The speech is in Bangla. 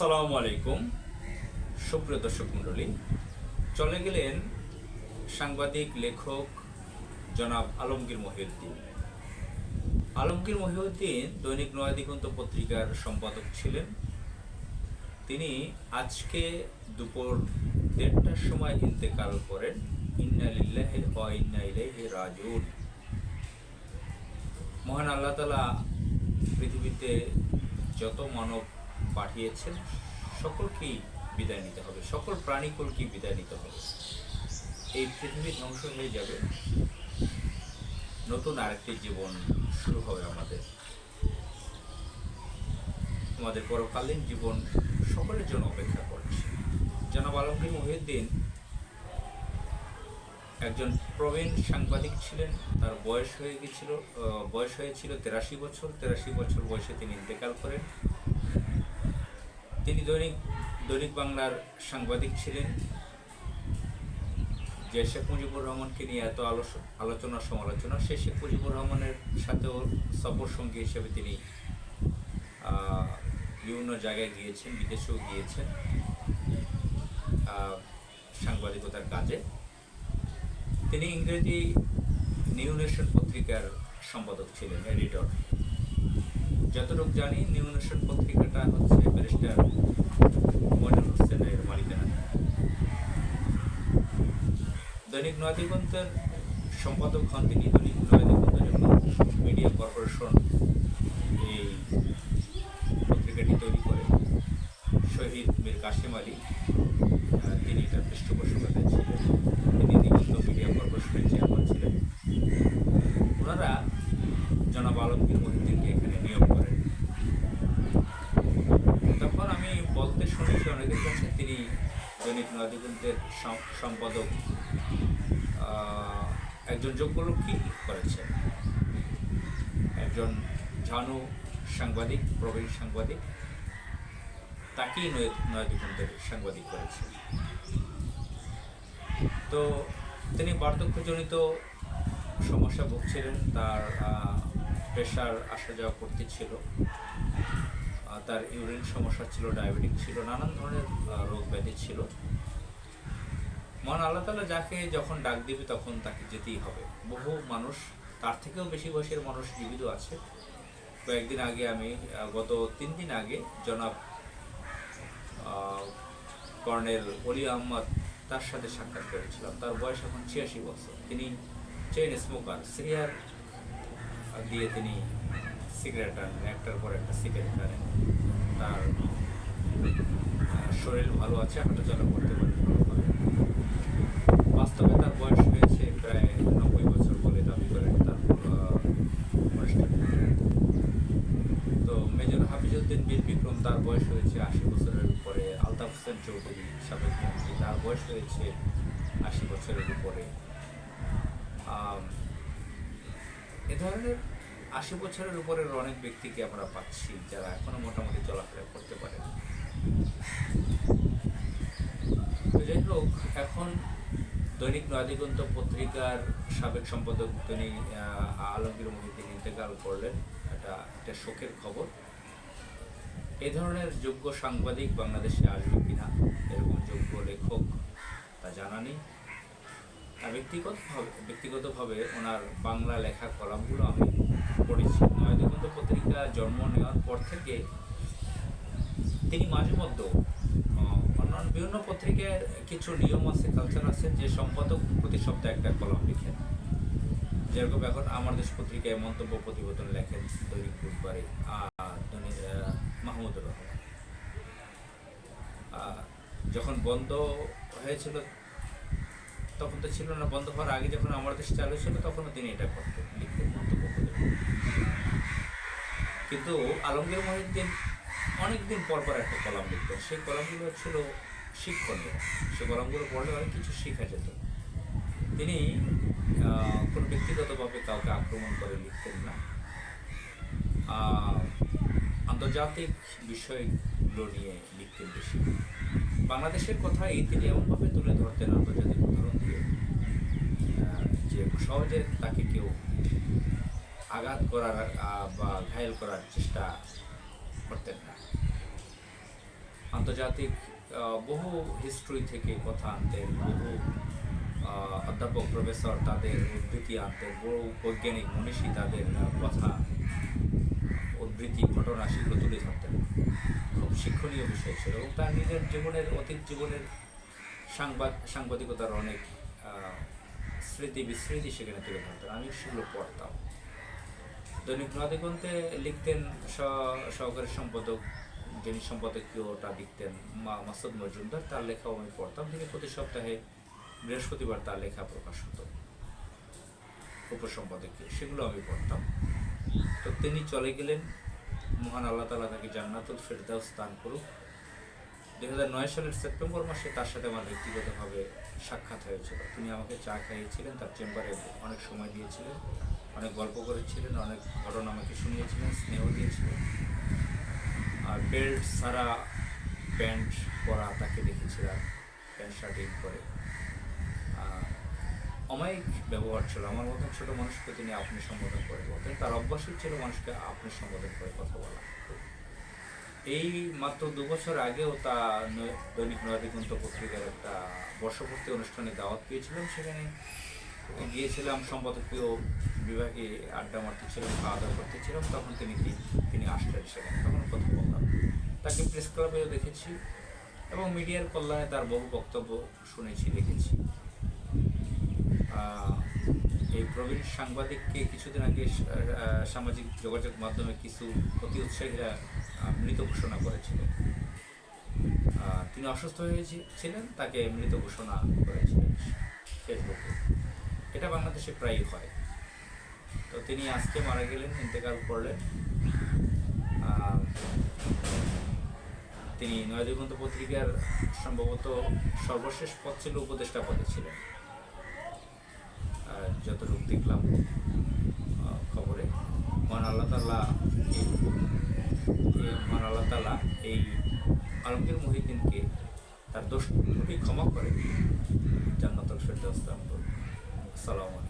আসসালামু আলাইকুম, সুপ্রিয় দর্শক মণ্ডলী। চলে গেলেন সাংবাদিক, লেখক জনাব আলমগীর মহিউদ্দিন। আলমগীর মহিউদ্দিন দৈনিক নয়া দিগন্ত পত্রিকার সম্পাদক ছিলেন। তিনি আজকে দুপুর দেড়টার সময় ইন্তেকাল করেন। ইন্না লিল্লাহি ওয়া ইন্না ইলাইহি রাজিউন। মহান আল্লাহ তালা পৃথিবীতে যত মানব পাঠিয়েছেন সকলকেই বিদায় নিতে হবে? সকল প্রাণীকুলকেই বিদায় নিতে হবে? এই পৃথিবী ধ্বংস হয়ে যাবে। নতুন আরেকটি জীবন শুরু হবে আমাদের। আমাদের পরকালীন জীবন সকলের জন্য অপেক্ষা করছে। জনাব আলমগীর মহিউদ্দিন একজন প্রবীণ সাংবাদিক ছিলেন। তার বয়স হয়ে গেছিল বয়স হয়েছিল তেরাশি বছর। তেরাশি বছর বয়সে তিনি ইন্তেকাল করেন। তিনি দৈনিক দৈনিক বাংলার সাংবাদিক ছিলেন। যে শেখ মুজিবুর রহমানকে নিয়ে এত আলোচ- আলোচনা, সমালোচনা, সে শেখ মুজিবুর রহমানের সাথেও সফর সঙ্গী হিসেবে তিনি বিভিন্ন জায়গায় গিয়েছেন, বিদেশেও গিয়েছেন সাংবাদিকতার কাজে। তিনি ইংরেজি নিউ নেশন পত্রিকার সম্পাদক ছিলেন, এডিটর। যতটুকু জানি নিউ নেশন পত্রিকাটা হচ্ছে ব্যারিস্টার মনির হোসেনের মালিকানা। দৈনিক নয়াদিগন্তের সম্পাদক হন তিনি দৈনিক নয়াদিগন্ত যখন মিডিয়া কর্পোরেশন এই পত্রিকাটি তৈরি করে। শহীদ মীর কাশিম আলী তিনি তার পৃষ্ঠপোষকতা ছিলেন তিনি দিগন্ত মিডিয়া কর্পোরেশনের চেয়ারম্যান ছিলেন ওনারা জনাব আলমগীর মহিউদ্দিনকে এখানে নিয়োগ করেন তখন আমি বলতে শুনেছি অনেকের কাছে তিনি দৈনিক নয়াদিগন্তের সম্পাদক একজন যোগ্য লোকই করেছেন। একজন ঝানু সাংবাদিক, প্রবীণ সাংবাদিক, তাকেই নয় সাংবাদিক করেছেন। তো তিনি বার্ধক্যজনিত সমস্যা ভুগছিলেন, তার প্রেশার আসা যাওয়া করতে ছিল তার ইউরিন সমস্যা ছিল, ডায়াবেটিক ছিল, নানান ধরনের রোগ ব্যাধি ছিল। মহান আল্লাহ তালা যাকে যখন ডাক দিবে তখন তাকে যেতেই হবে। বহু মানুষ, তার থেকেও বেশি বয়সের মানুষ জীবিত আছে। কয়েকদিন আগে আমি গত তিন দিন আগে জনাব কর্নেল অলি আহমদ তার সাথে সাক্ষাৎ করেছিলাম। তার বয়স এখন ছিয়াশি বছর। তিনি চেইন স্মোকার সিরিয়ার দিয়ে তিনি সিগারেট আনেন, একটার পর একটা সিগারেট আনেন। তার শরীর ভালো আছে হাঁটা চলা করতে পারে ভালোভাবে। বাস্তবে তার বয়স হয়েছে প্রায় নব্বই বছর বলে দাবি করেন তার আহ, অনুষ্ঠানে তো মেজর হাফিজউদ্দিন বীর বিক্রম তার বয়স হয়েছে আশি বছরের উপরে, আলতাফ হোসেন চৌধুরী সাবেক মন্ত্রী, তার বয়স হয়েছে আশি বছরের উপরে। এ ধরনের আশি বছরের উপরের অনেক ব্যক্তিকে আমরা পাচ্ছি যারা এখনও মোটামুটি চলাফেরা করতে পারে। যাই হোক, এখন দৈনিক নয়াদিগন্ত পত্রিকার সাবেক সম্পাদক তিনি আলমগীর মহিউদ্দিন ইন্তেকাল করলেন। এটা একটা শোকের খবর। এই ধরনের যোগ্য সাংবাদিক বাংলাদেশে আসবে কিনা, এরকম যোগ্য লেখক তা জানা নেই। আর ব্যক্তিগতভাবে ব্যক্তিগতভাবে ওনার বাংলা লেখা কলামগুলো আমি পড়েছি। নয়াদিগন্ত পত্রিকা জন্ম নেওয়ার পর থেকে তিনি মাঝে মধ্যে অন্যান্য বিভিন্ন পত্রিকার কিছু নিয়ম আছে কালচার আছে, যে সম্পাদক প্রতি সপ্তাহে একটা কলাম লিখেন। যেরকম এখন আমার দেশ পত্রিকায় মন্তব্য প্রতিবেদন লেখেন দৈনিক বুধবারে। আর মাহমুদুর রহমান। যখন বন্ধ হয়েছিল, তখন তো ছিল না, বন্ধ হওয়ার আগে যখন আমার দেশ চালু ছিল তখনও তিনি এটা করতেন, লিখতেন, মন্তব্য প্রতিবেদন কিন্তু আলমগীর মহিউদ্দিন অনেকদিন পর পর একটা কলাম লিখতেন। সেই কলামগুলো ছিল শিক্ষণীয়। সেই কলামগুলো পড়লে অনেক কিছু শেখা যেত। তিনি কোনো ব্যক্তিগতভাবে কাউকে আক্রমণ করে লিখতেন না। আন্তর্জাতিক বিষয়গুলো নিয়ে লিখতেন বেশি। বাংলাদেশের কথাই তিনি এমনভাবে তুলে ধরতেন আন্তর্জাতিক উদাহরণ দিয়ে। যে সহজে তাকে কেউ আঘাত করার বা ঘায়েল করার চেষ্টা করতেন না। আন্তর্জাতিক বহু হিস্ট্রি থেকে কথা আনতেন, বহু অধ্যাপক প্রফেসর তাদের উদ্ধৃতি আনতেন, বহু বৈজ্ঞানিক মনীষী তাদের কথা উদ্ধৃতি ঘটনা সেগুলো তুলে ধরতেন খুব শিক্ষণীয় বিষয় ছিল। এবং তার নিজের জীবনের, অতীত জীবনের সাংবাদ, সাংবাদিকতার অনেক স্মৃতি বিস্মৃতি সেখানে তুলে ধরতেন আমি সেগুলো পড়তাম। দৈনিক নদিগন্তে লিখতেন সহকারী সম্পাদক, যিনি সম্পাদক সম্পাদকীয়টা লিখতেন, মা- মাসুদ মজুমদার, তার লেখাও আমি পড়তাম। তিনি প্রতি সপ্তাহে বৃহস্পতিবার তার লেখা প্রকাশ হতো। উপসম্পাদকীয়, সেগুলো আমি পড়তাম। তো তিনি চলে গেলেন মহান আল্লাহ তালা তাকে জান্নাতুল ফেরদাউস দান করুক। হাজার নয় সালের সেপ্টেম্বর মাসে তার সাথে আমার ব্যক্তিগতভাবে সাক্ষাৎ হয়েছিল। তিনি আমাকে চা খাইয়েছিলেন, তার চেম্বারে অনেক সময় দিয়েছিলেন, অনেক গল্প করেছিলেন, অনেক ঘটনা আমাকে শুনিয়েছিলেন, স্নেহ দিয়েছিলেন। আর বেল্ট, সারা প্যান্ট পরা তাকে দেখেছিলাম, প্যান্ট শার্টিং করে। অমায়িক ব্যবহার ছিল, আমার মতন ছোট মানুষকে তিনি আপনি সম্বোধন করে বলতেন, তার অভ্যাসই ছিল মানুষকে আপনি সম্বোধন করে কথা বলা। এই মাত্র দু বছর আগেও তা দৈনিক নয়াদিগন্ত পত্রিকার একটা বর্ষপূর্তি অনুষ্ঠানে দাওয়াত পেয়েছিলাম, সেখানে গিয়েছিলাম, সম্পাদকীয় বিভাগে আড্ডা মারতে ছিলাম খাওয়া দাওয়া করতে ছিলাম তখন তিনি তিনি আসলেন সেখানে, তখন কথা বললাম। তাকে প্রেস ক্লাবেও দেখেছি এবং মিডিয়ার কল্যাণে তার বহু বক্তব্য শুনেছি, দেখেছি। এই প্রবীণ সাংবাদিককে কিছুদিন আগে সামাজিক যোগাযোগ মাধ্যমে কিছু অতি উৎসাহীরা মৃত ঘোষণা করেছিলেন তিনি অসুস্থ হয়েছিলেন, তাকে মৃত ঘোষণা করেছিলেন ফেসবুকে। এটা বাংলাদেশে প্রায়ই হয়। তো তিনি আজকে মারা গেলেন, ইন্তেকাল করলেন। তিনি নয়াদিগন্ত পত্রিকার সম্ভবত সর্বশেষ পদ ছিল উপদেষ্টা পদে ছিলেন। যতটুকু দেখলাম খবরে মহান আল্লাহ এই মহান আল্লাহ তাল্লাহ এই আলমগীর মহিউদ্দিনকে তার দোষ ত্রুটি ক্ষমা করে জান্নাতুল ফেরদৌস আলাইকুম।